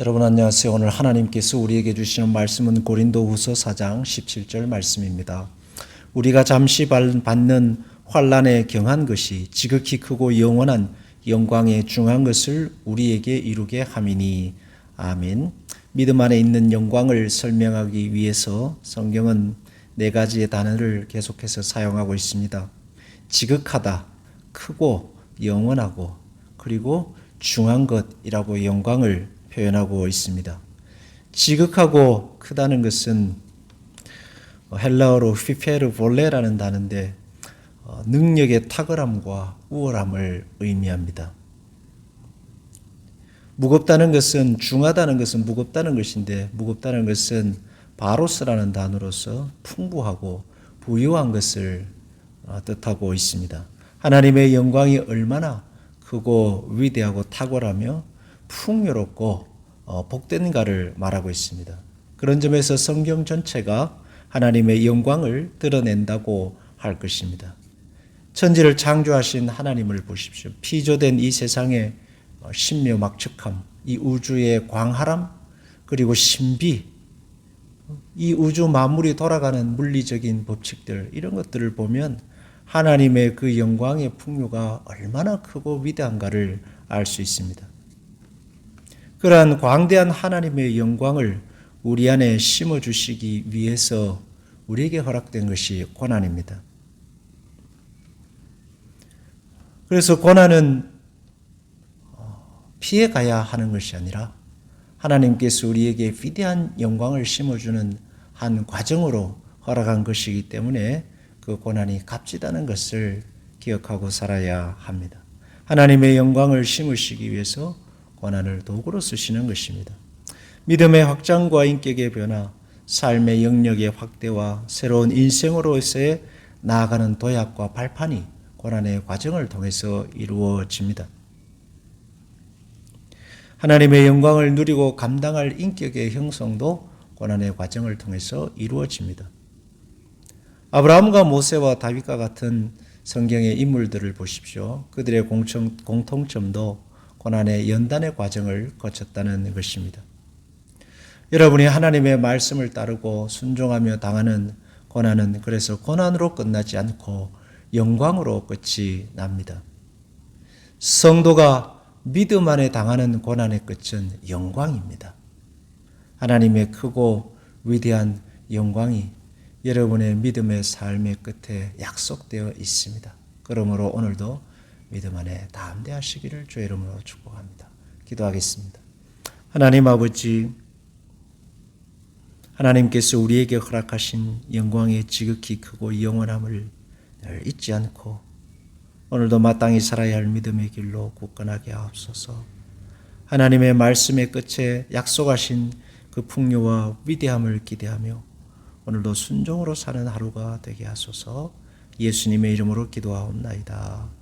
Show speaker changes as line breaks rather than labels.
여러분 안녕하세요. 오늘 하나님께서 우리에게 주시는 말씀은 고린도후서 4장 17절 말씀입니다. 우리가 잠시 받는 환란에 경한 것이 지극히 크고 영원한 영광에 중한 것을 우리에게 이루게 함이니 아멘. 믿음 안에 있는 영광을 설명하기 위해서 성경은 네 가지의 단어를 계속해서 사용하고 있습니다. 지극하다, 크고 영원하고 그리고 중한 것이라고 영광을 표현하고 있습니다. 지극하고 크다는 것은 헬라어로 피페르 볼레라는 단어인데 어, 능력의 탁월함과 우월함을 의미합니다. 무겁다는 것은 중하다는 것은 무겁다는 것인데 무겁다는 것은 바로스라는 단어로서 풍부하고 부유한 것을 어, 뜻하고 있습니다. 하나님의 영광이 얼마나 크고 위대하고 탁월하며 풍요롭고 어, 복된가를 말하고 있습니다. 그런 점에서 성경 전체가 하나님의 영광을 드러낸다고 할 것입니다. 천지를 창조하신 하나님을 보십시오. 피조된 이 세상의 어, 신묘막측함, 이 우주의 광활함, 그리고 신비, 이 우주 만물이 돌아가는 물리적인 법칙들, 이런 것들을 보면 하나님의 그 영광의 풍요가 얼마나 크고 위대한가를 알 수 있습니다. 그러한 광대한 하나님의 영광을 우리 안에 심어 주시기 위해서 우리에게 허락된 것이 고난입니다. 그래서 고난은 어, 피해 가야 하는 것이 아니라 하나님께서 우리에게 위대한 영광을 심어주는 한 과정으로 허락한 것이기 때문에 그 고난이 값지다는 것을 기억하고 살아야 합니다. 하나님의 영광을 심으시기 위해서 고난을 도구로 쓰시는 것입니다. 믿음의 확장과 인격의 변화, 삶의 영역의 확대와 새로운 인생으로서의 나아가는 도약과 발판이 고난의 과정을 통해서 이루어집니다. 하나님의 영광을 누리고 감당할 인격의 형성도 고난의 과정을 통해서 이루어집니다. 아브라함과 모세와 다윗과 같은 성경의 인물들을 보십시오. 그들의 공통, 공통점도 고난의 연단의 과정을 거쳤다는 것입니다. 여러분이 하나님의 말씀을 따르고 순종하며 당하는 고난은 그래서 고난으로 끝나지 않고 영광으로 끝이 납니다. 성도가 믿음 안에 당하는 고난의 끝은 영광입니다. 하나님의 크고 위대한 영광이 여러분의 믿음의 삶의 끝에 약속되어 있습니다. 그러므로 오늘도 믿음 안에 담대하시기를 주의 이름으로 축복합니다. 기도하겠습니다. 하나님 아버지, 하나님께서 우리에게 허락하신 영광의 지극히 크고 영원함을 늘 잊지 않고 오늘도 마땅히 살아야 할 믿음의 길로 굳건하게 하옵소서. 하나님의 말씀의 끝에 약속하신 그 풍요와 위대함을 기대하며 오늘도 순종으로 사는 하루가 되게 하소서. 예수님의 이름으로 기도하옵나이다.